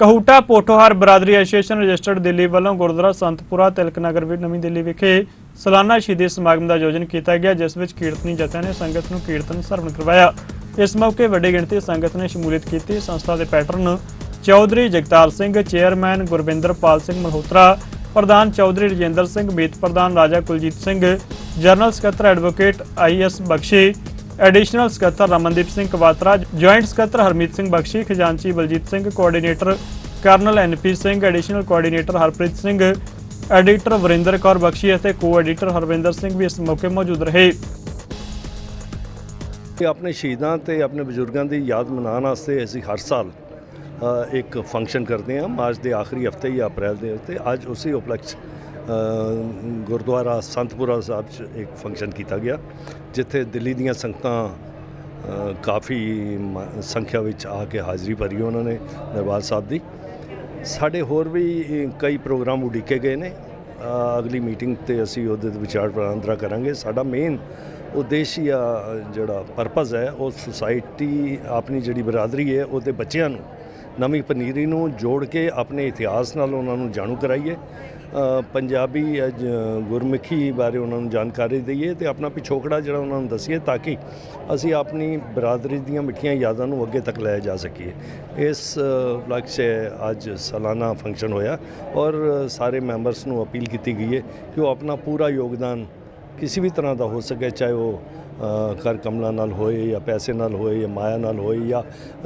ਕਹੂਟਾ ਪੋਠੋਹਾਰ ਬਰਾਦਰੀ association registered Delhi ਵੱਲੋਂ ਗੁਰਦੁਆਰਾ ਸੰਤਪੁਰਾ ਤਿਲਕ ਨਗਰ ਨਵੀਂ ਦਿੱਲੀ ਵਿਖੇ ਸਾਲਾਨਾ ਸ਼ਹੀਦੀ ਸਮਾਗਮ ਦਾ ਆਯੋਜਨ ਕੀਤਾ ਗਿਆ, ਜਿਸ ਵਿੱਚ ਕੀਰਤਨੀ ਜਥਿਆਂ ਨੇ ਸੰਗਤ ਨੂੰ ਕੀਰਤਨ ਸਰਵਣ ਕਰਵਾਇਆ। ਇਸ ਮੌਕੇ ਵੱਡੀ ਗਿਣਤੀ ਸੰਗਤ ਨੇ ਸ਼ਮੂਲੀਅਤ ਕੀਤੀ। ਸੰਸਥਾ ਦੇ ਪੈਟਰਨ ਚੌਧਰੀ ਜਗਤਾਰ ਸਿੰਘ, ਚੇਅਰਮੈਨ ਗੁਰਵਿੰਦਰਪਾਲ ਸਿੰਘ ਮਲਹੋਤਰਾ, ਪ੍ਰਧਾਨ ਚੌਧਰੀ ਰਜਿੰਦਰ ਸਿੰਘ, ਮੀਤ ਪ੍ਰਧਾਨ ਰਾਜਾ ਕੁਲਜੀਤ ਸਿੰਘ, ਜਨਰਲ ਸਕੱਤਰ advocate I S Bakshi additional ਸਕੱਤਰ ਰਮਨਦੀਪ ਸਿੰਘ ਕਵਾਤਰਾ, ਜੁਆਇੰਟ ਸਕੱਤਰ ਹਰਮੀਤ ਸਿੰਘ ਬਖਸ਼ੀ, ਖਜ਼ਾਨਚੀ Baljit Singh, coordinator colonel N P Singh, additional coordinator Harpreet Singh, editor Varinder Kaur Bakshi ਅਤੇ ਕੋ-ਐਡੀਟਰ ਹਰਵਿੰਦਰ ਸਿੰਘ ਵੀ ਇਸ ਮੌਕੇ ਮੌਜੂਦ ਰਹੇ। ਤੇ ਆਪਣੇ ਸ਼ਹੀਦਾਂ ਤੇ ਆਪਣੇ ਬਜ਼ੁਰਗਾਂ ਦੀ ਯਾਦ ਮਨਾਉਣ ਵਾਸਤੇ ਅਸੀਂ ਹਰ ਸਾਲ ਇੱਕ ਫੰਕਸ਼ਨ ਕਰਦੇ ਹਾਂ। ਮਾਰਚ ਦੇ ਆਖਰੀ ਹਫ਼ਤੇ ਜਾਂ ਅਪ੍ਰੈਲ ਦੇ ਉੱਤੇ, ਅੱਜ ਉਸੇ ਉਪਲਕਸ਼ ਗੁਰਦੁਆਰਾ ਸੰਤਪੁਰਾ ਸਾਹਿਬ 'ਚ ਇੱਕ ਫੰਕਸ਼ਨ ਕੀਤਾ ਗਿਆ, ਜਿੱਥੇ ਦਿੱਲੀ ਦੀਆਂ ਸੰਗਤਾਂ ਕਾਫੀ ਸੰਖਿਆ ਵਿੱਚ ਆ ਕੇ ਹਾਜ਼ਰੀ ਭਰੀ ਉਹਨਾਂ ਨੇ, ਦਰਬਾਰ ਸਾਹਿਬ ਦੀ। ਸਾਡੇ ਹੋਰ ਵੀ ਕਈ ਪ੍ਰੋਗਰਾਮ ਉਡੀਕੇ ਗਏ ਨੇ। ਅਗਲੀ ਮੀਟਿੰਗ ਤੇ ਅਸੀਂ ਉਹਦੇ ਤੇ ਵਿਚਾਰ ਵਟਾਂਦਰਾ ਕਰਾਂਗੇ। ਸਾਡਾ ਮੇਨ ਉਦੇਸ਼ ਜਾਂ ਜਿਹੜਾ ਪਰਪਸ ਹੈ, ਉਹ ਸੁਸਾਇਟੀ ਆਪਣੀ ਜਿਹੜੀ ਬਰਾਦਰੀ ਹੈ, ਉਹਦੇ ਬੱਚਿਆਂ ਨੂੰ ਨਵੀਂ ਪਨੀਰੀ ਨੂੰ ਜੋੜ ਕੇ ਆਪਣੇ ਇਤਿਹਾਸ ਨਾਲ ਉਹਨਾਂ ਨੂੰ ਜਾਣੂ ਕਰਾਈਏ। ਪੰਜਾਬੀ ਅ, ਗੁਰਮੁਖੀ ਬਾਰੇ ਉਹਨਾਂ ਨੂੰ ਜਾਣਕਾਰੀ ਦਈਏ ਤੇ ਆਪਣਾ ਪਿਛੋਕੜਾ ਜਿਹੜਾ ਉਹਨਾਂ ਨੂੰ ਦਸੀਏ ਤਾਂ ਕਿ ਅਸੀਂ ਆਪਣੀ ਬਰਾਦਰੀ ਦੀਆਂ ਮਿੱਠੀਆਂ ਯਾਦਾਂ ਨੂੰ ਅੱਗੇ ਤੱਕ ਲੈ ਜਾ ਸਕੀਏ। ਇਸ ਲਕਸ਼ ਅੱਜ ਸਾਲਾਨਾ ਫੰਕਸ਼ਨ ਹੋਇਆ ਔਰ ਸਾਰੇ ਮੈਂਬਰਸ ਨੂੰ ਅਪੀਲ ਕੀਤੀ ਗਈ ਹੈ ਕਿ ਉਹ ਆਪਣਾ ਪੂਰਾ ਯੋਗਦਾਨ ਕਿਸੇ ਵੀ ਤਰ੍ਹਾਂ ਦਾ ਹੋ ਸਕੇ ਚਾਹੇ ਉਹ ਅ, ਕਰ ਕਮਲਾਂ ਨਾਲ ਹੋਏ ਜਾਂ ਪੈਸੇ ਨਾਲ ਹੋਏ ਜਾਂ ਮਾਇਆ ਨਾਲ ਹੋਏ ਜਾਂ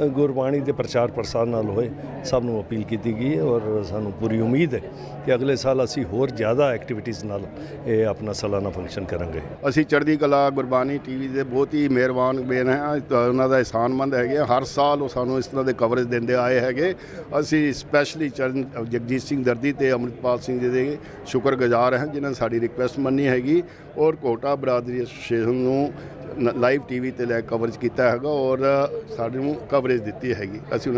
ਗੁਰਬਾਣੀ ਦੇ ਪ੍ਰਚਾਰ ਪ੍ਰਸਾਰ ਨਾਲ ਹੋਏ ਸਭ ਨੂੰ ਅਪੀਲ ਕੀਤੀ ਗਈ ਹੈ ਔਰ ਸਾਨੂੰ ਪੂਰੀ ਉਮੀਦ ਹੈ ਕਿ ਅਗਲੇ ਸਾਲ ਅਸੀਂ ਹੋਰ ਜ਼ਿਆਦਾ ਐਕਟੀਵਿਟੀਜ਼ ਨਾਲ ਇਹ ਆਪਣਾ ਸਾਲਾਨਾ ਫੰਕਸ਼ਨ ਕਰਾਂਗੇ। ਅਸੀਂ ਚੜ੍ਹਦੀ ਕਲਾ ਗੁਰਬਾਣੀ ਟੀਵੀ ਦੇ ਬਹੁਤ ਹੀ ਮਿਹਰਬਾਨ ਬੇਨ ਹੈ। ਉਹਨਾਂ ਦਾ ਇਹਸਾਨਮੰਦ ਹੈਗੇ ਆ। ਹਰ ਸਾਲ ਉਹ ਸਾਨੂੰ ਇਸ ਤਰ੍ਹਾਂ ਦੇ ਕਵਰੇਜ ਦਿੰਦੇ ਆਏ ਹੈਗੇ। ਅਸੀਂ ਸਪੈਸ਼ਲੀ ਚਰਨ ਜਗਜੀਤ ਸਿੰਘ ਦਰਦੀ ਤੇ ਅੰਮ੍ਰਿਤਪਾਲ ਸਿੰਘ ਜੀ ਦੇ ਸ਼ੁਕਰਗੁਜ਼ਾਰ ਹਾਂ ਜਿਨ੍ਹਾਂ ਨੇ ਸਾਡੀ ਰਿਕੁਐਸਟ ਮੰਨੀ ਹੈਗੀ। ਔਰ ਕੋਟਾ ਬਰਾਦਰੀ ਐਸੋਸੀਏਸ਼ਨ ਨੂੰ ਲਾਈਵ ਟੀਵੀ ਤੇ ਲੈ ਕਵਰੇਜ ਕੀਤਾ ਹੈਗਾ ਔਰ ਸਾਡੇ ਨੂੰ ਕਵਰੇਜ ਦਿੱਤੀ ਹੈਗੀ। ਅਸੀਂ